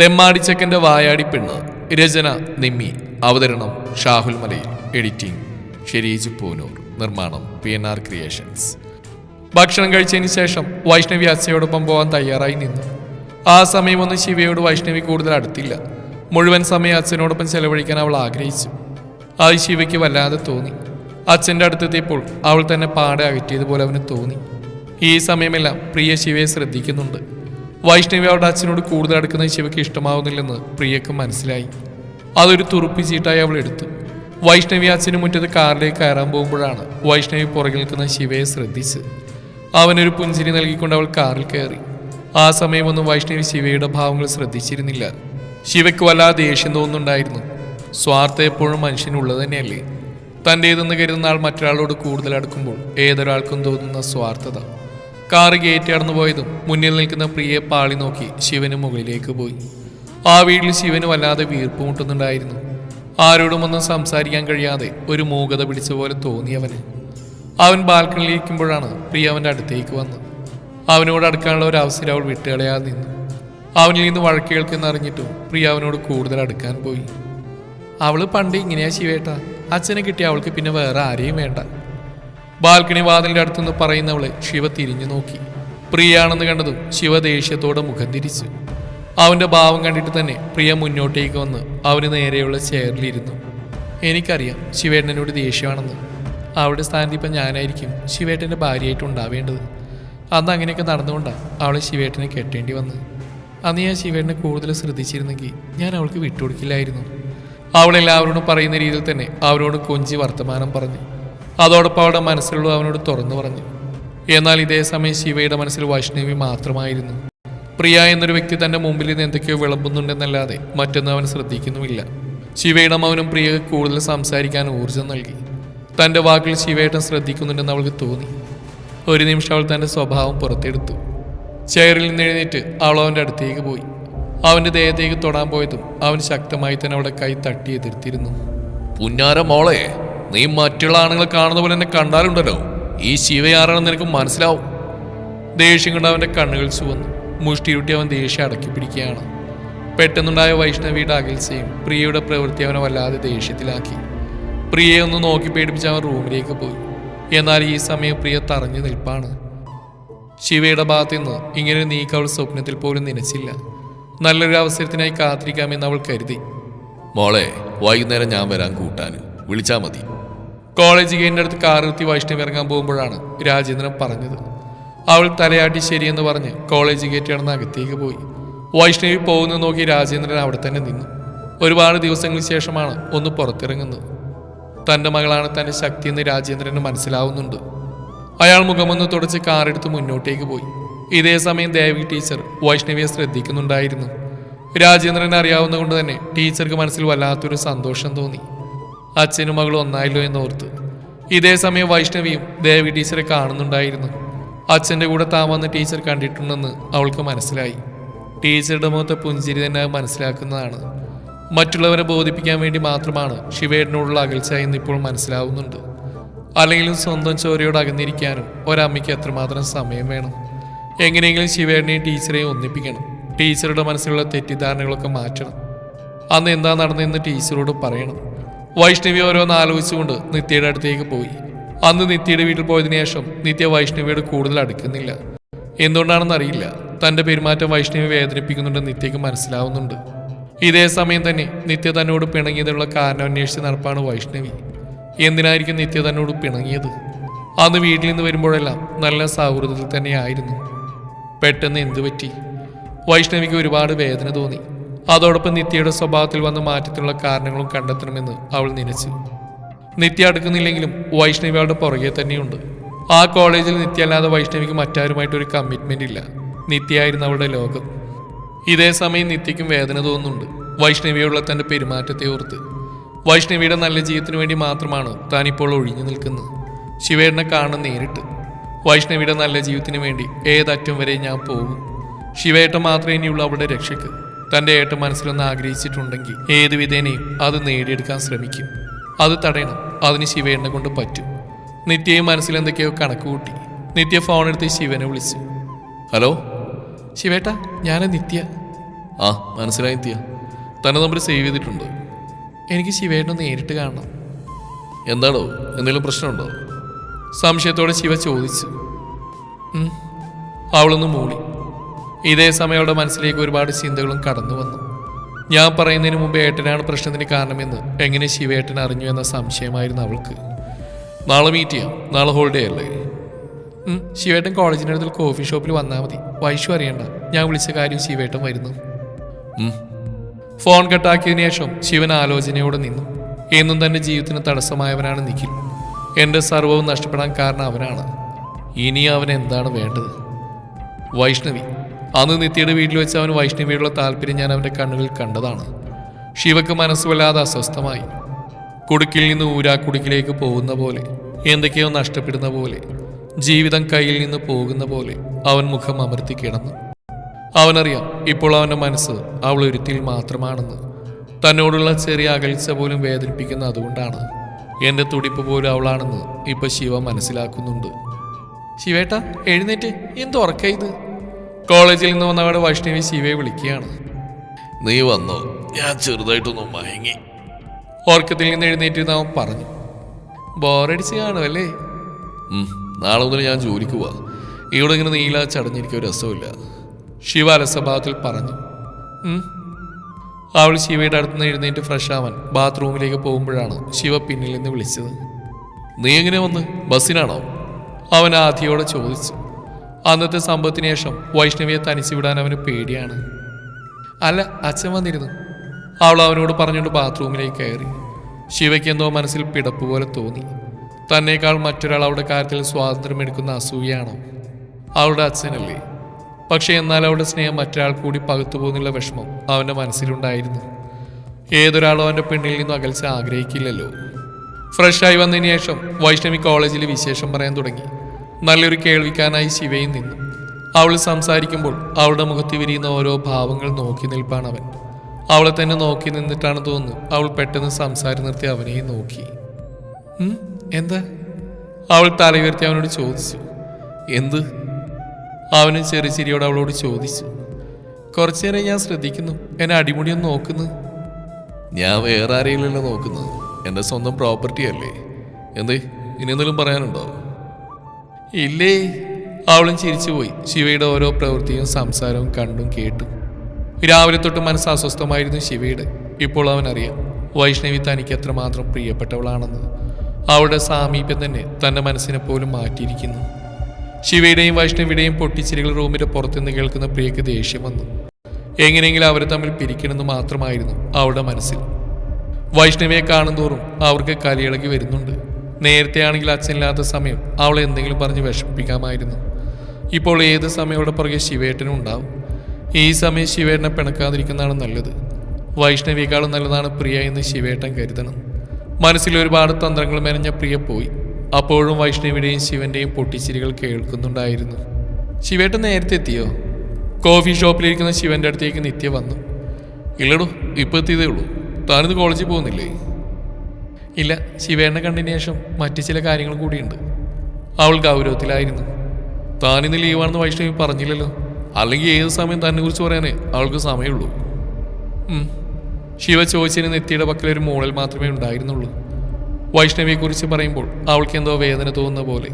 തെമ്മാടിച്ചക്കന്റെ വായാടി പെണ്ണ്. രചന നിമ്മി. അവതരണം ഷാഹുൽ മലയിൽ. എഡിറ്റിംഗ് ഷെരീജ് പൂനൂർ. നിർമ്മാണം പി എൻ ആർ ക്രിയേഷൻസ്. ഭക്ഷണം കഴിച്ചതിന് ശേഷം വൈഷ്ണവി അച്ഛയോടൊപ്പം പോകാൻ തയ്യാറായി നിന്നു. ആ സമയമൊന്നും ശിവയോട് വൈഷ്ണവി കൂടുതൽ അടുത്തില്ല. മുഴുവൻ സമയം അച്ഛനോടൊപ്പം ചെലവഴിക്കാൻ അവൾ ആഗ്രഹിച്ചു. അത് ശിവയ്ക്ക് വല്ലാതെ തോന്നി. അച്ഛന്റെ അടുത്തെത്തിയപ്പോൾ അവൾ തന്നെ പാടെ അകറ്റിയതുപോലെ അവന് തോന്നി. ഈ സമയമെല്ലാം പ്രിയ ശിവയെ ശ്രദ്ധിക്കുന്നുണ്ട്. വൈഷ്ണവി അവരുടെ അച്ഛനോട് കൂടുതൽ അടുക്കുന്നത് ശിവയ്ക്ക് ഇഷ്ടമാവുന്നില്ലെന്ന് പ്രിയക്ക് മനസ്സിലായി. അതൊരു തുറുപ്പി ചീട്ടായി അവൾ എടുത്തു. വൈഷ്ണവി അച്ഛന് മുറ്റത്ത് കാറിലേക്ക് കയറാൻ പോകുമ്പോഴാണ് വൈഷ്ണവി പുറകിൽ നിൽക്കുന്ന ശിവയെ ശ്രദ്ധിച്ച് അവനൊരു പുഞ്ചിരി നൽകിക്കൊണ്ട് അവൾ കാറിൽ കയറി. ആ സമയമൊന്നും വൈഷ്ണവി ശിവയുടെ ഭാവങ്ങൾ ശ്രദ്ധിച്ചിരുന്നില്ല. ശിവയ്ക്ക് വല്ലാതെ ദേഷ്യം തോന്നുന്നുണ്ടായിരുന്നു. സ്വാർത്ഥ എപ്പോഴും മനുഷ്യനുള്ളത് തന്നെയല്ലേ? തന്റേതെന്ന് കരുതുന്ന ആൾ മറ്റൊരാളോട് കൂടുതൽ അടുക്കുമ്പോൾ ഏതൊരാൾക്കും തോന്നുന്ന സ്വാർത്ഥത. കാറ് ഗേറ്റ് കടന്നു പോയതും മുന്നിൽ നിൽക്കുന്ന പ്രിയെ പാളി നോക്കി ശിവന് മുകളിലേക്ക് പോയി. ആ വീട്ടിൽ ശിവന് വല്ലാതെ വീർപ്പ് മുട്ടുന്നുണ്ടായിരുന്നു ആരോടും ഒന്നും സംസാരിക്കാൻ കഴിയാതെ ഒരു മൂകത പിടിച്ച പോലെ തോന്നിയവന് അവൻ ബാൽക്കണിയിലിരിക്കുമ്പോഴാണ് പ്രിയ അവന്റെ അടുത്തേക്ക് വന്നത്. അവനോട് അടുക്കാനുള്ള ഒരു അവസരം അവൾ വിട്ടുകളയാതെ നിന്നു. അവനിൽ നിന്ന് വഴക്ക് കേൾക്കുന്നറിഞ്ഞിട്ടും പ്രിയ അവനോട് കൂടുതൽ അടുക്കാൻ പോയി. അവൾ പണ്ട് ഇങ്ങനെയാ ശിവേട്ട. അച്ഛനെ കിട്ടിയ അവൾക്ക് പിന്നെ വേറെ ആരെയും വേണ്ട. ബാൽക്കണി വാതിലിന്റെ അടുത്തുനിന്ന് പറയുന്നവളെ ശിവ തിരിഞ്ഞു നോക്കി. പ്രിയാണെന്ന് കണ്ടതും ശിവ ദേഷ്യത്തോടെ മുഖം തിരിച്ചു. അവന്റെ ഭാവം കണ്ടിട്ട് തന്നെ പ്രിയ മുന്നോട്ടേക്ക് വന്ന് അവന് നേരെയുള്ള ചെയറിലിരുന്നു. എനിക്കറിയാം ശിവേട്ടനോട് ദേഷ്യമാണെന്ന്. അവളുടെ സ്ഥാനത്ത് ഇപ്പം ഞാനായിരിക്കും ശിവേട്ടന്റെ ഭാര്യയായിട്ട് ഉണ്ടാവേണ്ടത്. അന്ന് അങ്ങനെയൊക്കെ നടന്നുകൊണ്ടാണ് അവളെ ശിവേട്ടനെ കെട്ടേണ്ടി വന്നത് അന്ന് ഞാൻ ശിവേട്ടനെ കൂടുതൽ ശ്രദ്ധിച്ചിരുന്നെങ്കിൽ ഞാൻ അവൾക്ക് വിട്ടുകൊടുക്കില്ലായിരുന്നു. അവളെല്ലാവരോടും പറയുന്ന രീതിയിൽ തന്നെ അവരോട് കൊഞ്ചി വർത്തമാനം പറഞ്ഞു. അതോടൊപ്പം അവളുടെ മനസ്സിലുള്ള അവനോട് തുറന്നു പറഞ്ഞു. എന്നാൽ ഇതേ സമയം ശിവയുടെ മനസ്സിൽ വൈഷ്ണവി മാത്രമായിരുന്നു. പ്രിയ എന്നൊരു വ്യക്തി തന്റെ മുമ്പിൽ നിന്ന് എന്തൊക്കെയോ വിളമ്പുന്നുണ്ടെന്നല്ലാതെ മറ്റൊന്നും അവൻ ശ്രദ്ധിക്കുന്നുമില്ല. ശിവയുടെ മൗനം പ്രിയക്ക് കൂടുതൽ സംസാരിക്കാൻ ഊർജം നൽകി. തന്റെ വാക്കിൽ ശിവയേട്ടൻ ശ്രദ്ധിക്കുന്നുണ്ടെന്ന് അവൾക്ക് തോന്നി. ഒരു നിമിഷം അവൾ തന്റെ സ്വഭാവം പുറത്തെടുത്തു. ചെയറിൽ നിന്ന് എഴുന്നേറ്റ് അവൾ അവന്റെ അടുത്തേക്ക് പോയി. അവന്റെ ദേഹത്തേക്ക് തൊടാൻ പോയതും അവൻ ശക്തമായി തന്നെ അവളുടെ കൈ തട്ടി എതിർത്തിരുന്നു. പുന്നാര മോളെ നീ മറ്റുള്ള ആണുങ്ങളെ കാണുന്ന പോലെ എന്നെ കണ്ടാലുണ്ടല്ലോ. ഈ ശിവയാരാണെന്ന് നിനക്ക് മനസ്സിലാവും. ദേഷ്യം കൊണ്ട് അവന്റെ കണ്ണുകൾ ചുവന്നു. മുഷ്ടിയുട്ടി അവൻ ദേഷ്യം അടക്കി പിടിക്കുകയാണ്. പെട്ടെന്നുണ്ടായ വൈഷ്ണവിയുടെ അകൽച്ചയും പ്രിയയുടെ പ്രവൃത്തി അവനെ വല്ലാതെ ദേഷ്യത്തിലാക്കി. പ്രിയയെ ഒന്ന് നോക്കി പേടിപ്പിച്ച് അവൻ റൂമിലേക്ക് പോയി. എന്നാൽ ഈ സമയം പ്രിയ തറഞ്ഞു നിൽപ്പാണ്. ശിവയുടെ ഭാഗത്തു നിന്ന് ഇങ്ങനെ നീക്കം അവൾ സ്വപ്നത്തിൽ പോലും നനച്ചില്ല. നല്ലൊരു അവസരത്തിനായി കാത്തിരിക്കാമെന്ന് അവൾ കരുതി. മോളെ വൈകുന്നേരം ഞാൻ വരാൻ കൂട്ടാൻ വിളിച്ചാൽ മതി. കോളേജ് ഗെയിന്റെ അടുത്ത് കാർ നിർത്തി വൈഷ്ണവ് ഇറങ്ങാൻ പോകുമ്പോഴാണ് രാജേന്ദ്രൻ പറഞ്ഞത്. അവൾ തലയാട്ടി ശരിയെന്ന് പറഞ്ഞ് കോളേജ് ഗേറ്റ് കടന്ന് അകത്തേക്ക് പോയി. വൈഷ്ണവി പോകുന്നത് നോക്കി രാജേന്ദ്രൻ അവിടെ തന്നെ നിന്നു. ഒരുപാട് ദിവസങ്ങൾക്ക് ശേഷമാണ് ഒന്ന് പുറത്തിറങ്ങുന്നത്. തന്റെ മകളാണ് തന്റെ ശക്തിയെന്ന് രാജേന്ദ്രന് മനസ്സിലാവുന്നുണ്ട്. അയാൾ മുഖമൊന്ന് തുടച്ച് കാറെടുത്ത് മുന്നോട്ടേക്ക് പോയി. ഇതേ സമയം ദേവി ടീച്ചർ വൈഷ്ണവിയെ ശ്രദ്ധിക്കുന്നുണ്ടായിരുന്നു. രാജേന്ദ്രനെ അറിയാവുന്നതുകൊണ്ട് തന്നെ ടീച്ചർക്ക് മനസ്സിൽ വല്ലാത്തൊരു സന്തോഷം തോന്നി. അച്ഛനും മകളും ഒന്നായല്ലോ എന്നോർത്ത്. ഇതേ സമയം വൈഷ്ണവിയും ദേവി ടീച്ചറെ കാണുന്നുണ്ടായിരുന്നു. അച്ഛന്റെ കൂടെ താൻ വന്ന് ടീച്ചർ കണ്ടിട്ടുണ്ടെന്ന് അവൾക്ക് മനസ്സിലായി. ടീച്ചറുടെ മുഖത്തെ പുഞ്ചിരി തന്നെ മനസ്സിലാക്കുന്നതാണ്. മറ്റുള്ളവരെ ബോധിപ്പിക്കാൻ വേണ്ടി മാത്രമാണ് ശിവേടിനോടുള്ള അകൽച്ച എന്ന് ഇപ്പോൾ മനസ്സിലാവുന്നുണ്ട്. അല്ലെങ്കിലും സ്വന്തം ചോരയോട് അകന്നിരിക്കാനും ഒരമ്മയ്ക്ക് എത്രമാത്രം സമയം വേണം? എങ്ങനെയെങ്കിലും ശിവേടിനെയും ടീച്ചറെയും ഒന്നിപ്പിക്കണം. ടീച്ചറുടെ മനസ്സിലുള്ള തെറ്റിദ്ധാരണകളൊക്കെ മാറ്റണം. അന്ന് എന്താ നടന്നതെന്ന് ടീച്ചറോട് പറയണം. വൈഷ്ണവി ഓരോന്ന് ആലോചിച്ചുകൊണ്ട് നിത്യയുടെ അടുത്തേക്ക് പോയി. അന്ന് നിത്യയുടെ വീട്ടിൽ പോയതിനു ശേഷം നിത്യ വൈഷ്ണവിയോട് കൂടുതൽ അടുക്കുന്നില്ല. എന്തുകൊണ്ടാണെന്ന് അറിയില്ല. തന്റെ പെരുമാറ്റം വൈഷ്ണവി വേദനിപ്പിക്കുന്നുണ്ടെന്ന് നിത്യക്ക് മനസ്സിലാവുന്നുണ്ട്. ഇതേ സമയം തന്നെ നിത്യ തന്നോട് പിണങ്ങിയതിനുള്ള കാരണം അന്വേഷിച്ച് നടപ്പാണ് വൈഷ്ണവി. എന്തിനായിരിക്കും നിത്യ തന്നോട് പിണങ്ങിയത്? അന്ന് വീട്ടിൽ നിന്ന് വരുമ്പോഴെല്ലാം നല്ല സൗഹൃദത്തിൽ തന്നെയായിരുന്നു. പെട്ടെന്ന് എന്തു പറ്റി? വൈഷ്ണവിക്ക് ഒരുപാട് വേദന തോന്നി. അതോടൊപ്പം നിത്യയുടെ സ്വഭാവത്തിൽ വന്ന മാറ്റത്തിനുള്ള കാരണങ്ങളും കണ്ടെത്തണമെന്ന് അവൾ നനച്ചു. നിത്യ അടുക്കുന്നില്ലെങ്കിലും വൈഷ്ണവി അവളുടെ പുറകെ തന്നെയുണ്ട്. ആ കോളേജിൽ നിത്യ അല്ലാതെ വൈഷ്ണവിക്ക് മറ്റാരുമായിട്ട് ഒരു കമ്മിറ്റ്മെന്റ് ഇല്ല. നിത്യയായിരുന്നു അവളുടെ ലോകം. ഇതേ സമയം നിത്യയ്ക്കും വേദന തോന്നുന്നുണ്ട്. വൈഷ്ണവിയുള്ള തന്റെ പെരുമാറ്റത്തെ ഓർത്ത്. വൈഷ്ണവിയുടെ നല്ല ജീവിതത്തിന് വേണ്ടി മാത്രമാണ് താനിപ്പോൾ ഒഴിഞ്ഞു നിൽക്കുന്നത്. ശിവേടനെ കാണുന്ന നേരിട്ട്. വൈഷ്ണവിയുടെ നല്ല ജീവിതത്തിന് വേണ്ടി ഏതറ്റം വരെ ഞാൻ പോകും. ശിവേട്ട മാത്രമേ ഇനിയുള്ളൂ അവളുടെ രക്ഷയ്ക്ക്. തന്റെ ഏട്ടൻ മനസ്സിലൊന്ന് ആഗ്രഹിച്ചിട്ടുണ്ടെങ്കിൽ ഏത് വിധേനയും അത് നേടിയെടുക്കാൻ ശ്രമിക്കും. അത് തടയണം. അതിന് ശിവേണ്ണ കൊണ്ട് പറ്റും. നിത്യയും മനസ്സിൽ എന്തൊക്കെയോ കണക്ക് കൂട്ടി. നിത്യ ഫോണെടുത്ത് ശിവനെ വിളിച്ചു. ഹലോ? ശിവേട്ട ഞാൻ നിത്യ. ആ മനസ്സിലായി നിത്യ. തന്നെ നമ്പർ സേവ് ചെയ്തിട്ടുണ്ട്. എനിക്ക് ശിവേട്ടനെ നേരിട്ട് കാണണം. എന്താണോ? എന്തെങ്കിലും പ്രശ്നമുണ്ടോ? സംശയത്തോടെ ശിവ ചോദിച്ചു. അവളൊന്ന് മൂളി. ഇതേ സമയം മനസ്സിലേക്ക് ഒരുപാട് ചിന്തകളും കടന്നു വന്നു. ഞാൻ പറയുന്നതിന് മുമ്പ് ഏട്ടനാണ് പ്രശ്നത്തിന് കാരണമെന്ന് എങ്ങനെ ശിവേട്ടൻ അറിഞ്ഞു എന്ന സംശയമായിരുന്നു അവൾക്ക്. നാളെ മീറ്റ് ചെയ്യാം. നാളെ ഹോളിഡേ അല്ലേ? ശിവേട്ടൻ കോളേജിന്റെ അടുത്തുള്ള കോഫി ഷോപ്പിൽ വന്നാൽ മതി. വൈഷു അറിയണ്ട. ഞാൻ വിളിച്ച കാര്യം ശിവേട്ടൻ വരുന്നു. ഫോൺ കട്ടാക്കിയതിനു ശേഷം ശിവൻ ആലോചനയോടെ നിന്നു. എന്നും തന്റെ ജീവിതത്തിന് തടസ്സമായവനാണ് നിഖിൽ. എന്റെ സർവവും നഷ്ടപ്പെടാൻ കാരണം അവനാണ്. ഇനി അവൻ എന്താണ് വേണ്ടത്? വൈഷ്ണവി അന്ന് നിത്യയുടെ വീട്ടിൽ വെച്ച് അവൻ വൈഷ്ണവിയോടുള്ള താല്പര്യം ഞാൻ അവന്റെ കണ്ണുകളിൽ കണ്ടതാണ്. ശിവക്ക് മനസ്സ് വല്ലാതെ അസ്വസ്ഥമായി. കുടുക്കിൽ നിന്ന് ഊരാക്കുടുക്കിലേക്ക് പോകുന്ന പോലെ എന്തൊക്കെയോ നഷ്ടപ്പെടുന്ന പോലെ ജീവിതം കയ്യിൽ നിന്ന് പോകുന്ന പോലെ അവൻ മുഖം അമർത്തി കിടന്നു. അവനറിയാം ഇപ്പോൾ അവന്റെ മനസ്സ് അവൾ ഒരുത്തിൽ മാത്രമാണെന്ന്. തന്നോടുള്ള ചെറിയ അകൽച്ച പോലും വേദനിപ്പിക്കുന്ന അതുകൊണ്ടാണ് എന്റെ തുടിപ്പ് പോലും അവളാണെന്ന് ഇപ്പൊ ശിവ മനസ്സിലാക്കുന്നുണ്ട്. ശിവേട്ട എഴുന്നേറ്റ്. എന്ത് ഉറക്ക ഇത്? കോളേജിൽ നിന്ന് വന്നവിടെ വൈഷ്ണവി ശിവയെ വിളിക്കുകയാണ്. നീ വന്നു? ഞാൻ ചെറുതായിട്ടൊന്ന് മയങ്ങി. ഓർക്കത്തിൽ നിന്ന് എഴുന്നേറ്റിരുന്ന അവൻ പറഞ്ഞു ബോറടിച്ച് കാണുമല്ലേ നാളെ മുതൽ ഞാൻ ജോലിക്ക് പോവാ. ഇവിടെ ഇങ്ങനെ നീല ചടഞ്ഞിരിക്കാൻ ഒരു രസമില്ല ശിവ അലസഭാവത്തിൽ പറഞ്ഞു. അവൾ ശിവയുടെ അടുത്തുനിന്ന് എഴുന്നേറ്റ് ഫ്രഷ് ആവാൻ ബാത്റൂമിലേക്ക് പോകുമ്പോഴാണ് ശിവ പിന്നിൽ നിന്ന് വിളിച്ചത്. നീ എങ്ങനെ വന്ന്? ബസ്സിനാണോ? അവൻ ആധിയോടെ ചോദിച്ചു അന്നത്തെ സംഭവത്തിന് ശേഷം വൈഷ്ണവിയെ തനിച്ചു വിടാൻ അവന് പേടിയാണ്. അല്ല അച്ഛൻ വന്നിരുന്നു. അവൾ അവനോട് പറഞ്ഞുകൊണ്ട് ബാത്റൂമിലേക്ക് കയറി. ശിവയ്ക്ക് എന്തോ മനസ്സിൽ പിടപ്പ് പോലെ തോന്നി. തന്നേക്കാൾ മറ്റൊരാൾ അവളുടെ കാര്യത്തിൽ സ്വാതന്ത്ര്യമെടുക്കുന്ന അസൂയാണോ അവളുടെ അച്ഛനല്ലേ. പക്ഷേ എന്നാൽ അവളുടെ സ്നേഹം മറ്റൊരാൾ കൂടി പകുത്തു പോകുന്നുള്ള വിഷമം അവന്റെ മനസ്സിലുണ്ടായിരുന്നു. ഏതൊരാളും അവന്റെ പെണ്ണിൽ നിന്നും അകൽച്ച ആഗ്രഹിക്കില്ലല്ലോ. ഫ്രഷായി വന്നതിന് ശേഷം വൈഷ്ണവി കോളേജിൽ വിശേഷം പറയാൻ തുടങ്ങി. നല്ലൊരു കേൾവിക്കാനായി ശിവയും നിന്നു. അവൾ സംസാരിക്കുമ്പോൾ അവളുടെ മുഖത്ത് വിരിയുന്ന ഓരോ ഭാവങ്ങൾ നോക്കി നിൽപ്പാണ് അവൻ. അവളെ തന്നെ നോക്കി നിന്നിട്ടാണ് തോന്നുന്നു അവൾ പെട്ടെന്ന് സംസാരം നിർത്തി അവനെയും നോക്കി. "ഉം, എന്താ? അവൾ തല ഉയർത്തി അവനോട് ചോദിച്ചു. എന്ത്? അവനും ചെറിയ ചിരിയോട് അവളോട് ചോദിച്ചു. കുറച്ചു നേരം ഞാൻ ശ്രദ്ധിക്കുന്നു. എന്നെ അടിമുടിയൊന്ന് നോക്കുന്നു. ഞാൻ വേറെ ആരെയില്ലല്ലോ നോക്കുന്നത്. എന്റെ സ്വന്തം പ്രോപ്പർട്ടി അല്ലേ? എന്തേ? ഇനി എന്തെങ്കിലും പറയാനുണ്ടോ? ഇല്ലേ? അവളും ചിരിച്ചുപോയി. ശിവയുടെ ഓരോ പ്രവൃത്തിയും സംസാരവും കണ്ടും കേട്ടും. രാവിലെ തൊട്ട് മനസ്സ് അസ്വസ്ഥമായിരുന്നു ശിവയുടെ. ഇപ്പോൾ അവൻ അറിയാം വൈഷ്ണവി തനിക്ക് എത്രമാത്രം പ്രിയപ്പെട്ടവളാണെന്ന്. അവളുടെ സാമീപ്യം തന്നെ തന്റെ മനസ്സിനെ പോലും മാറ്റിയിരിക്കുന്നു. ശിവയുടെയും വൈഷ്ണവിയുടെയും പൊട്ടിച്ചിരികൾ റൂമിന്റെ പുറത്തുനിന്ന് കേൾക്കുന്ന പ്രിയക്ക് ദേഷ്യം വന്നു. എങ്ങനെയെങ്കിലും അവരെ തമ്മിൽ പിരിക്കണമെന്ന് മാത്രമായിരുന്നു അവളുടെ മനസ്സിൽ. വൈഷ്ണവിയെ കാണുന്തോറും അവർക്ക് കലിയിളകി വരുന്നുണ്ട്. നേരത്തെ ആണെങ്കിൽ അച്ഛനില്ലാത്ത സമയം അവളെ എന്തെങ്കിലും പറഞ്ഞ് വിഷമിപ്പിക്കാമായിരുന്നു. ഇപ്പോൾ ഏത് സമയം അവളുടെ പുറകെ ശിവേട്ടനും ഉണ്ടാവും? ഈ സമയം ശിവേട്ടനെ പിണക്കാതിരിക്കുന്നതാണ് നല്ലത്. വൈഷ്ണവിയേക്കാളും നല്ലതാണ് പ്രിയ എന്ന് ശിവേട്ടൻ കരുതണം. മനസ്സിൽ ഒരുപാട് തന്ത്രങ്ങൾ മെനഞ്ഞ പ്രിയ പോയി. അപ്പോഴും വൈഷ്ണവിയുടെയും ശിവന്റെയും പൊട്ടിച്ചിരികൾ കേൾക്കുന്നുണ്ടായിരുന്നു. ശിവേട്ടൻ നേരത്തെ എത്തിയോ? കോഫി ഷോപ്പിലിരിക്കുന്ന ശിവന്റെ അടുത്തേക്ക് നിത്യ വന്നു. ഇല്ലടോ ഇപ്പൊ എത്തിയതേ ഉള്ളൂ. താനിന്ന് കോളേജിൽ പോകുന്നില്ലേ? ഇല്ല ശിവേണ്ണ കണ്ടതിന് ശേഷം മറ്റു ചില കാര്യങ്ങൾ കൂടിയുണ്ട്. അവൾ ഗൗരവത്തിലായിരുന്നു. താനിന്ന് ലീവാണെന്ന് വൈഷ്ണവി പറഞ്ഞില്ലല്ലോ. അല്ലെങ്കിൽ ഏത് സമയം തന്നെ കുറിച്ച് പറയാനേ? അവൾക്ക് സമയമുള്ളൂ. ശിവ ചോദിച്ചതിന് നെറ്റിയുടെ പക്കൽ ഒരു മൂളൽ മാത്രമേ ഉണ്ടായിരുന്നുള്ളൂ. വൈഷ്ണവിയെക്കുറിച്ച് പറയുമ്പോൾ അവൾക്ക് എന്തോ വേദന തോന്നുന്ന പോലെ.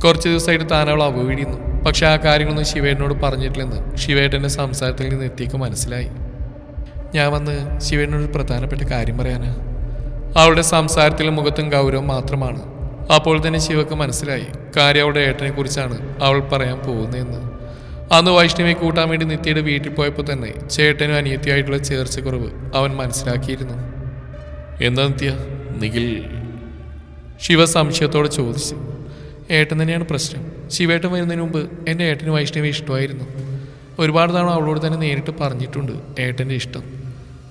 കുറച്ച് ദിവസമായിട്ട് താൻ അവൾ ചെയ്യുന്നു പക്ഷെ ആ കാര്യങ്ങളൊന്നും ശിവേട്ടനോട് പറഞ്ഞിട്ടില്ലെന്ന് ശിവേട്ടന്റെ സംസാരത്തിൽ നിന്ന് എത്തിക്ക് മനസ്സിലായി. ഞാൻ വന്ന് ശിവേട്ടനോട് പ്രധാനപ്പെട്ട കാര്യം പറയാനാ. അവളുടെ സംസാരത്തിലും മുഖത്തും ഗൗരവം മാത്രമാണ്. അപ്പോൾ തന്നെ ശിവക്ക് മനസ്സിലായി കാര്യം അവളുടെ ഏട്ടനെ കുറിച്ചാണ് അവൾ പറയാൻ പോകുന്നതെന്ന് അന്ന് വൈഷ്ണവിയെ കൂട്ടാൻ വേണ്ടി നിത്യയുടെ വീട്ടിൽ പോയപ്പോൾ തന്നെ ചേട്ടനും അനിയത്തിയായിട്ടുള്ള ചേർച്ചക്കുറവ് അവൻ മനസ്സിലാക്കിയിരുന്നു. എന്താ നിത്യ? നിഖിൽ. ശിവ സംശയത്തോടെ ചോദിച്ചു. ഏട്ടൻ തന്നെയാണ് പ്രശ്നം. ശിവേട്ടൻ വരുന്നതിന് മുമ്പ് എന്റെ ഏട്ടന് വൈഷ്ണവി ഇഷ്ടമായിരുന്നു. ഒരുപാട് തവണ അവളോട് തന്നെ നേരിട്ട് പറഞ്ഞിട്ടുണ്ട് ഏട്ടന്റെ ഇഷ്ടം.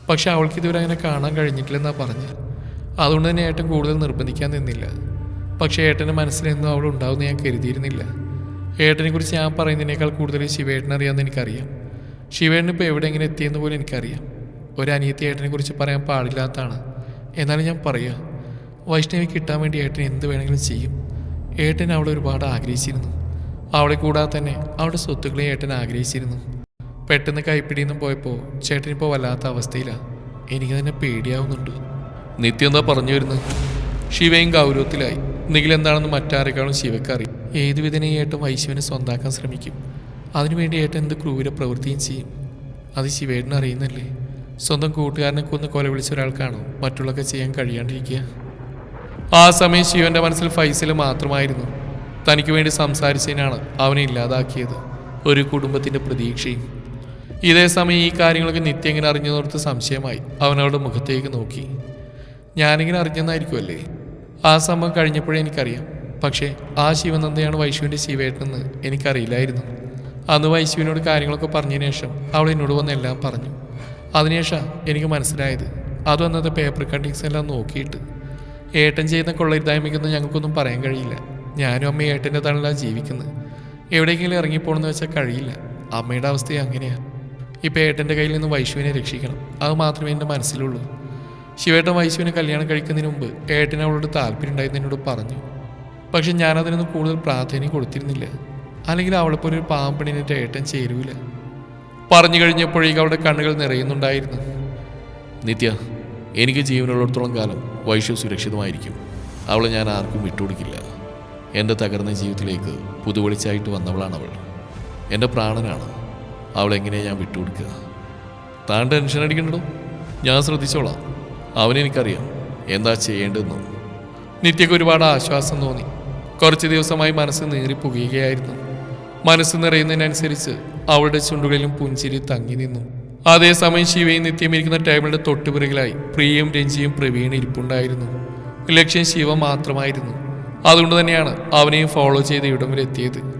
പക്ഷെ അവൾക്ക് ഇതുവരെ അങ്ങനെ കാണാൻ കഴിഞ്ഞിട്ടില്ലെന്നാണ് പറഞ്ഞത്. അതുകൊണ്ട് തന്നെ ഏട്ടൻ കൂടുതൽ നിർബന്ധിക്കാൻ നിന്നില്ല. പക്ഷേ ഏട്ടന്റെ മനസ്സിലൊന്നും അവൾ ഉണ്ടാവുമെന്ന് ഞാൻ കരുതിയിരുന്നില്ല. ഏട്ടനെ കുറിച്ച് ഞാൻ പറയുന്നതിനേക്കാൾ കൂടുതൽ ശിവേട്ടൻ അറിയാമെന്ന് എനിക്കറിയാം. ശിവേട്ടൻ ഇപ്പോൾ എവിടെ എങ്ങനെ എത്തിയെന്ന് പോലും എനിക്കറിയാം. ഒരു അനിയത്തി ഏട്ടനെ കുറിച്ച് പറയാൻ പാടില്ലാത്തതാണ്. എന്നാലും ഞാൻ പറയാം വൈഷ്ണവി കിട്ടാൻ വേണ്ടി ഏട്ടൻ എന്ത് വേണമെങ്കിലും ചെയ്യും. ഏട്ടൻ അവളെ ഒരുപാട് ആഗ്രഹിച്ചിരുന്നു. അവളെ കൂടാതെ തന്നെ അവളുടെ സ്വത്തുക്കളെ ഏട്ടൻ ആഗ്രഹിച്ചിരുന്നു. പെട്ടെന്ന് കൈപ്പിടിയിൽ നിന്നും പോയപ്പോൾ ചേട്ടനിപ്പോൾ വല്ലാത്ത അവസ്ഥയിലാണ് എനിക്ക് തന്നെ പേടിയാവുന്നുണ്ട്. നിത്യം എന്താ പറഞ്ഞു വരുന്നത്? ശിവയും ഗൗരവത്തിലായി. നിഖിൽ എന്താണെന്ന് മറ്റാരെക്കാളും ശിവക്കറി ഏതു വിധനെ ഏട്ടൻ വൈശുവിനെ സ്വന്താക്കാൻ ശ്രമിക്കും. അതിനുവേണ്ടി ഏട്ടൻ എന്ത് ക്രൂര പ്രവൃത്തിയും ചെയ്യും? അത് ശിവേട്ടൻ അറിയുന്നല്ലേ? സ്വന്തം കൂട്ടുകാരനെ കൊന്ന് കൊല വിളിച്ച ഒരാൾക്കാണോ? മറ്റുള്ളൊക്കെ ചെയ്യാൻ കഴിയാണ്ടിരിക്കുക. ആ സമയം ശിവന്റെ മനസ്സിൽ ഫൈസൽ മാത്രമായിരുന്നു. തനിക്ക് വേണ്ടി സംസാരിച്ചതിനാണ് അവനെ ഇല്ലാതാക്കിയത്. ഒരു കുടുംബത്തിന്റെ പ്രതീക്ഷയും. ഇതേ സമയം ഈ കാര്യങ്ങളൊക്കെ നിത്യങ്ങനെ അറിഞ്ഞു അറിഞ്ഞതോർത്ത് സംശയമായി. അവനവളുടെ മുഖത്തേക്ക് നോക്കി. ഞാനിങ്ങനെ അറിഞ്ഞെന്നായിരിക്കുമല്ലേ? ആ സംഭവം കഴിഞ്ഞപ്പോഴേ എനിക്കറിയാം. പക്ഷേ ആ ശിവനന്ദയാണ് വൈശുവിന്റെ ശിവേട്ടനെന്ന് എനിക്കറിയില്ലായിരുന്നു. അന്ന് വൈശുവിനോട് കാര്യങ്ങളൊക്കെ പറഞ്ഞതിന് ശേഷം അവൾ എന്നോട് വന്ന് എല്ലാം പറഞ്ഞു. അതിനുശേഷം എനിക്ക് മനസ്സിലായത്. അത് അന്നത്തെ പേപ്പർ കട്ടിങ്സ് എല്ലാം നോക്കിയിട്ട്. ഏട്ടൻ ചെയ്യുന്ന കൊള്ളരുതായ്മയ്ക്കൊന്നും ഞങ്ങൾക്കൊന്നും പറയാൻ കഴിയില്ല. ഞാനും അമ്മയും ഏട്ടന്റെ തണലാണ് ജീവിക്കുന്നത് എവിടെയെങ്കിലും ഇറങ്ങിപ്പോണെന്ന് വെച്ചാൽ കഴിയില്ല. അമ്മയുടെ അവസ്ഥ അങ്ങനെയാണ് ഇപ്പം ഏട്ടന്റെ കയ്യിൽ നിന്ന് വൈശുവിനെ രക്ഷിക്കണം. അത് മാത്രമേ എന്റെ മനസ്സിലുള്ളൂ. ശിവേട്ടൻ വൈശുവിനെ കല്യാണം കഴിക്കുന്നതിന് മുമ്പ് ഏട്ടന് അവളോട് താല്പര്യം ഉണ്ടായിരുന്നു എന്നോട് പറഞ്ഞു. പക്ഷെ ഞാനതിനൊന്നും കൂടുതൽ പ്രാധാന്യം കൊടുത്തിരുന്നില്ല. അല്ലെങ്കിൽ അവളെപ്പോലെ ഒരു പാമ്പണിനിട്ട് ഏട്ടൻ ചേരൂല. പറഞ്ഞു കഴിഞ്ഞപ്പോഴേക്കും അവളുടെ കണ്ണുകൾ നിറയുന്നുണ്ടായിരുന്നു. നിത്യ എനിക്ക് ജീവനുള്ളിടത്തോളം കാലം വൈഷു സുരക്ഷിതമായിരിക്കും. അവളെ ഞാൻ ആർക്കും വിട്ടുകൊടുക്കില്ല. എന്റെ തകർന്ന ജീവിതത്തിലേക്ക് പുതുവെളിച്ചായിട്ട് വന്നവളാണ് അവൾ എന്റെ പ്രാണനാണ്. അവളെങ്ങനെ ഞാൻ വിട്ടുകൊടുക്കുക? താൻ ടെൻഷൻ അടിക്കണ്ടോ ഞാൻ ശ്രദ്ധിച്ചോളാം. അവനെനിക്കറിയാം. എന്താ ചെയ്യേണ്ടതെന്ന്. നിത്യക്ക് ഒരുപാട് ആശ്വാസം തോന്നി. കുറച്ച് ദിവസമായി മനസ്സ് നീറിപ്പുകയായിരുന്നു മനസ്സ് നിറയുന്നതിനനുസരിച്ച് അവളുടെ ചുണ്ടുകളിലും പുഞ്ചിരി തങ്ങി നിന്നു. അതേസമയം ശിവയും നിത്യം ഇരിക്കുന്ന ടേബിളിന്റെ തൊട്ടുപിറകിലായി പ്രിയയും രഞ്ജിയും പ്രവീണ് ഇരിപ്പുണ്ടായിരുന്നു. ലക്ഷ്യം ശിവ മാത്രമായിരുന്നു. അതുകൊണ്ട് തന്നെയാണ് അവനെയും ഫോളോ ചെയ്ത് എത്തിയത്.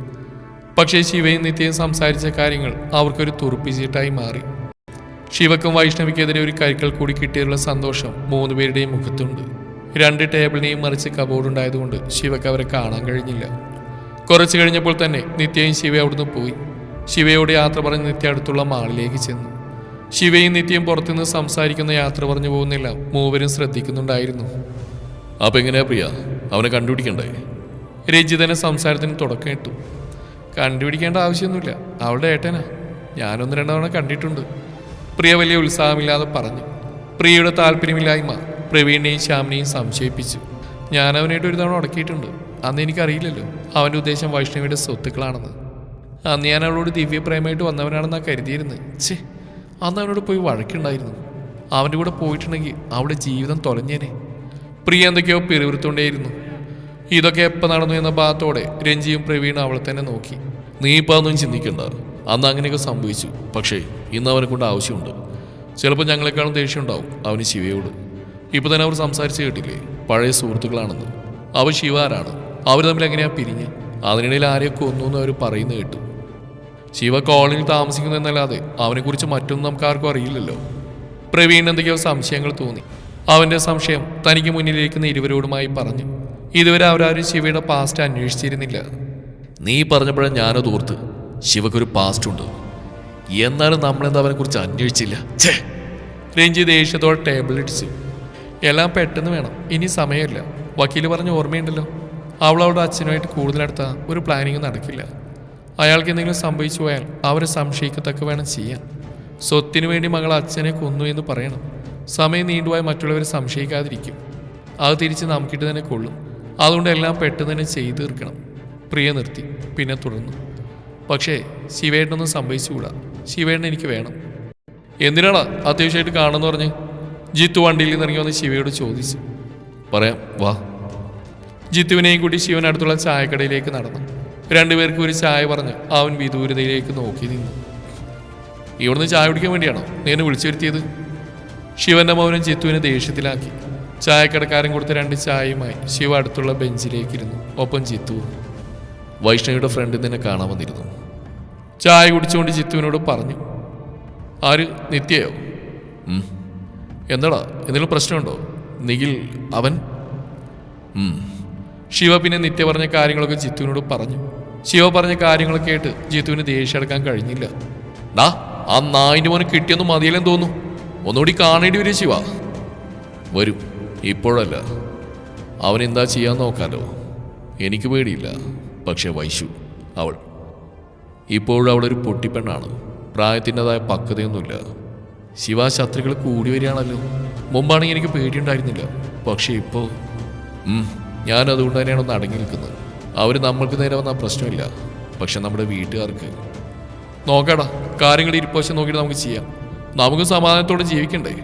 പക്ഷേ ശിവയും നിത്യയും സംസാരിച്ച കാര്യങ്ങൾ അവർക്കൊരു തുറുപ്പിച്ചീട്ടായി മാറി. ശിവക്കും വൈഷ്ണവിക്കെതിരെ ഒരു കൈക്കൾ കൂടി കിട്ടിയതിലുള്ള സന്തോഷം മൂന്ന് പേരുടെയും മുഖത്തുണ്ട്. രണ്ട് ടേബിളിനെയും മറിച്ച് കബോർഡുണ്ടായതുകൊണ്ട് ശിവക്ക് അവരെ കാണാൻ കഴിഞ്ഞില്ല. കുറച്ച് കഴിഞ്ഞപ്പോൾ തന്നെ നിത്യയും ശിവ അവിടുന്ന് പോയി. ശിവയോട് യാത്ര പറഞ്ഞ് നിത്യ അടുത്തുള്ള മാളിലേക്ക് ചെന്നു. ശിവയും നിത്യയും പുറത്തുനിന്ന് സംസാരിക്കുന്ന യാത്ര പറഞ്ഞു പോകുന്നില്ല. മൂവരും ശ്രദ്ധിക്കുന്നുണ്ടായിരുന്നു. അപ്പൊ എങ്ങനെയാ പ്രിയ? അവനെ കണ്ടുപിടിക്കണ്ടേ? രഞ്ജിതനെ സംസാരത്തിന് തുടക്കം ഇട്ടു. കണ്ടുപിടിക്കേണ്ട ആവശ്യമൊന്നുമില്ല. അവളുടെ ഏട്ടനാ. ഞാനൊന്ന് രണ്ടവണ കണ്ടിട്ടുണ്ട്. പ്രിയ വലിയ ഉത്സാഹമില്ലാതെ പറഞ്ഞു. പ്രിയയുടെ താല്പര്യമില്ലായ്മ പ്രവീണിനെയും ശ്യാമിനെയും സംശയിപ്പിച്ചു. ഞാൻ അവനായിട്ട് ഒരു തവണ ഉടക്കിയിട്ടുണ്ട്. അന്ന് എനിക്കറിയില്ലല്ലോ അവന്റെ ഉദ്ദേശം വൈഷ്ണവിയുടെ സ്വത്തുക്കളാണെന്ന്. അന്ന് ഞാൻ അവളോട് ദിവ്യപ്രേമമായിട്ട് വന്നവനാണെന്നാണ് കരുതിയിരുന്നത് ഛേ അന്ന് അവനോട് പോയി വഴക്കുണ്ടായിരുന്നു. അവന്റെ കൂടെ പോയിട്ടുണ്ടെങ്കിൽ അവിടെ ജീവിതം തൊലഞ്ഞേനെ. പ്രിയ എന്തൊക്കെയോ പിറുവിറുത്തോണ്ടേയിരുന്നു ഇതൊക്കെ എപ്പോൾ നടന്നു എന്ന ഭാഗത്തോടെ രഞ്ജിയും പ്രവീണും അവളെ തന്നെ നോക്കി. നീ ഇപ്പം അതൊന്നും ചിന്തിക്കണ്ട. അന്ന് അങ്ങനെയൊക്കെ സംഭവിച്ചു. പക്ഷേ ഇന്ന് അവനെ കൊണ്ട് ആവശ്യമുണ്ട്. ചിലപ്പോൾ ഞങ്ങളെക്കാളും ദേഷ്യം ഉണ്ടാവും അവന് ശിവയോട്. ഇപ്പൊ തന്നെ അവർ സംസാരിച്ച് കേട്ടില്ലേ? പഴയ സുഹൃത്തുക്കളാണെന്ന്. അവ ശിവ ആരാണ്? അവർ തമ്മിൽ എങ്ങനെയാ പിരിഞ്ഞ്? അതിനിടയിൽ ആരെയോ കൊന്നു എന്ന് അവർ പറയുന്നു കേട്ടു. ശിവ കോളനിയിൽ താമസിക്കുന്നു എന്നല്ലാതെ അവനെക്കുറിച്ച് മറ്റൊന്നും നമുക്ക് ആർക്കും അറിയില്ലല്ലോ. പ്രവീൺ എന്തൊക്കെയോ സംശയങ്ങൾ തോന്നി. അവന്റെ സംശയം തനിക്ക് മുന്നിലിരിക്കുന്ന ഇരുവരോടുമായി പറഞ്ഞു. ഇതുവരെ അവരാരും ശിവയുടെ പാസ്റ്റ് അന്വേഷിച്ചിരുന്നില്ല. നീ പറഞ്ഞപ്പോഴേ ഞാനത് ഓർത്ത് ശിവക്കൊരു പാസ്റ്റ് ഉണ്ട് എന്നാലും നമ്മളെന്താ അവനെ കുറിച്ച് അന്വേഷിച്ചില്ല രഞ്ജി ദേഷ്യത്തോടെ ടേബിൾ ഇടിച്ചു. എല്ലാം പെട്ടെന്ന് വേണം. ഇനി സമയമില്ല. വക്കീൽ പറഞ്ഞ ഓർമ്മയുണ്ടല്ലോ. അവൾ അവളുടെ അച്ഛനുമായിട്ട് കൂടുതലടുത്ത ഒരു പ്ലാനിങ് നടക്കില്ല. അയാൾക്ക് എന്തെങ്കിലും സംഭവിച്ചു പോയാൽ അവരെ സംശയിക്കത്തക്ക വേണം ചെയ്യാൻ. സ്വത്തിനു വേണ്ടി മകൾ അച്ഛനെ കൊന്നു എന്ന് പറയണം. സമയം നീണ്ടുപോയി മറ്റുള്ളവർ സംശയിക്കാതിരിക്കും. അത് തിരിച്ച് നമുക്കിട്ട് തന്നെ കൊള്ളും. അതുകൊണ്ട് എല്ലാം പെട്ടെന്ന് തന്നെ ചെയ്തു തീർക്കണം. പ്രിയ നിർത്തി. പിന്നെ തുടർന്നു. പക്ഷേ ശിവേട്ടനൊന്നും സംഭവിച്ചുകൂടാ. ശിവേട്ടൻ എനിക്ക് വേണം. എന്തിനാടാ അത്യാവശ്യമായിട്ട് കാണുമെന്ന് പറഞ്ഞ് ജിത്തു വണ്ടിയിൽ നിന്ന് ഇറങ്ങി വന്ന് ശിവയോട് ചോദിച്ചു. പറയാം വാ. ജിത്തുവിനെയും കൂട്ടി ശിവൻ അടുത്തുള്ള ചായക്കടയിലേക്ക് നടന്നു. രണ്ടുപേർക്കും ഒരു ചായ പറഞ്ഞ് അവൻ വിദൂരതയിലേക്ക് നോക്കി നിന്നു. ഇവിടുന്ന് ചായ കുടിക്കാൻ വേണ്ടിയാണോ? നീ എന്നെ വിളിച്ചു വരുത്തിയത് ശിവന്റെ മൗനം ജിത്തുവിനെ ദേഷ്യത്തിലാക്കി. ചായക്കടക്കാരൻ കൊടുത്ത രണ്ട് ചായയുമായി ശിവ അടുത്തുള്ള ബെഞ്ചിലേക്കിരുന്നു. ഒപ്പം ജിത്തുവും വൈഷ്ണവിയുടെ ഫ്രണ്ട് നിന്നെ കാണാൻ വന്നിരുന്നു. ചായ കുടിച്ചുകൊണ്ട് ജിത്തുവിനോട് പറഞ്ഞു ആര്? നിത്യയോ. എന്താടാ? എന്തെങ്കിലും പ്രശ്നമുണ്ടോ? നിഖിൽ അവൻ. ശിവ പിന്നെ നിത്യ പറഞ്ഞ കാര്യങ്ങളൊക്കെ ജിത്തുവിനോട് പറഞ്ഞു. ശിവ പറഞ്ഞ കാര്യങ്ങളൊക്കെ കേട്ട് ജിത്തുവിന് ദേഷ്യം അടക്കാൻ കഴിഞ്ഞില്ല. ഡാ ആ നായിന്റെ മോനെ കിട്ടിയെന്ന് മതിയല്ലെന്ന് തോന്നുന്നു. ഒന്നുകൂടി കാണേണ്ടി വരും ശിവ. വരും. ഇപ്പോഴല്ല. അവനെന്താ ചെയ്യാൻ നോക്കാലോ? എനിക്ക് പേടിയില്ല. പക്ഷെ വൈശു അവൾ ഇപ്പോഴും അവളൊരു പൊട്ടിപ്പെണ്ണാണ്. പ്രായത്തിന്റെതായ പക്വതയൊന്നുമില്ല. ശിവ ശത്രുക്കൾ കൂടി വരികയാണല്ലോ. മുമ്പാണെങ്കിൽ എനിക്ക് പേടിയുണ്ടായിരുന്നില്ല. പക്ഷേ ഇപ്പോൾ ഞാൻ അതുകൊണ്ട് തന്നെയാണ് ഒന്ന് അടങ്ങി നിൽക്കുന്നത്. അവർ നമ്മൾക്ക് നേരെ വന്ന പ്രശ്നമില്ല. പക്ഷെ നമ്മുടെ വീട്ടുകാർക്ക്. നോക്കടാ കാര്യങ്ങൾ ഇരിപ്പോശം നോക്കിയിട്ട് നമുക്ക് ചെയ്യാം. നമുക്ക് സമാധാനത്തോടെ ജീവിക്കണ്ടേ?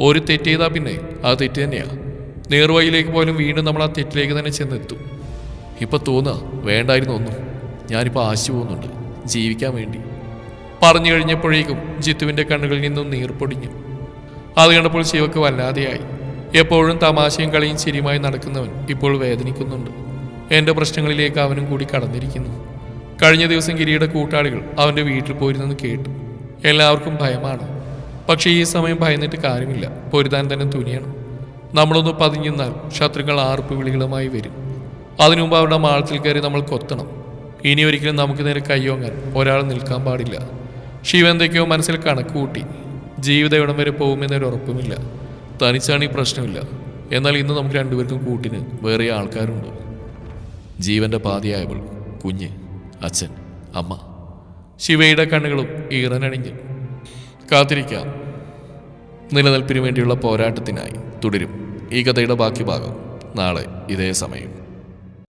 ഒരു തെറ്റ് ചെയ്താൽ പിന്നെ ആ തെറ്റ് തന്നെയാണ് നേർവഴിയിലേക്ക് പോലും വീണ്ടും നമ്മൾ ആ തെറ്റിലേക്ക് തന്നെ ചെന്നെത്തും. ഇപ്പൊ തോന്നുക വേണ്ടായിരുന്നു ഒന്നും. ഞാനിപ്പോൾ ആശു പോകുന്നുണ്ട് ജീവിക്കാൻ വേണ്ടി. പറഞ്ഞു കഴിഞ്ഞപ്പോഴേക്കും ജിത്തുവിന്റെ കണ്ണുകളിൽ നിന്നും നീർ പൊടിഞ്ഞു. അത് കണ്ടപ്പോൾ ശിവക്ക് വല്ലാതെയായി. എപ്പോഴും തമാശയും കളിയും ശരിയുമായി നടക്കുന്നവൻ ഇപ്പോൾ വേദനിക്കുന്നുണ്ട്. എന്റെ പ്രശ്നങ്ങളിലേക്ക് അവനും കൂടി കടന്നിരിക്കുന്നു. കഴിഞ്ഞ ദിവസം ഗിരിയുടെ കൂട്ടാളികൾ അവന്റെ വീട്ടിൽ പോയിരുന്നെന്ന് കേട്ടു. എല്ലാവർക്കും ഭയമാണ്. പക്ഷേ ഈ സമയം ഭയന്നിട്ട് കാര്യമില്ല. പൊരുതാൻ തന്നെ തുനിയണം. നമ്മളൊന്ന് പതിഞ്ഞെന്നാൽ ശത്രുക്കൾ ആർപ്പ് വിളികളുമായി വരും. അതിനു മുമ്പ് അവരുടെ മാളത്തിൽ കയറി നമ്മൾ കൊത്തണം. ഇനി ഒരിക്കലും നമുക്ക് നേരെ കയ്യോങ്ങാൻ ഒരാൾ നിൽക്കാൻ പാടില്ല. ശിവ എന്തൊക്കെയോ മനസ്സിൽ കണക്കുകൂട്ടി. ജീവിതം ഇവിടം വരെ പോകുമെന്നൊരു ഉറപ്പുമില്ല. തനിച്ചാണ് ഈ പ്രശ്നമില്ല. എന്നാൽ ഇന്ന് നമുക്ക് രണ്ടുപേർക്കും കൂട്ടിന് വേറെ ആൾക്കാരുണ്ട്. ജീവന്റെ പാതിയായവൾ കുഞ്ഞ് അച്ഛൻ അമ്മ. ശിവയുടെ കണ്ണുകളും ഈറനണിഞ്ഞ്. കാത്തിരിക്കാം. നിലനിൽപ്പിന് വേണ്ടിയുള്ള പോരാട്ടത്തിനായി തുടരും. ഈ കഥയുടെ ബാക്കി ഭാഗം നാളെ ഇതേ സമയം.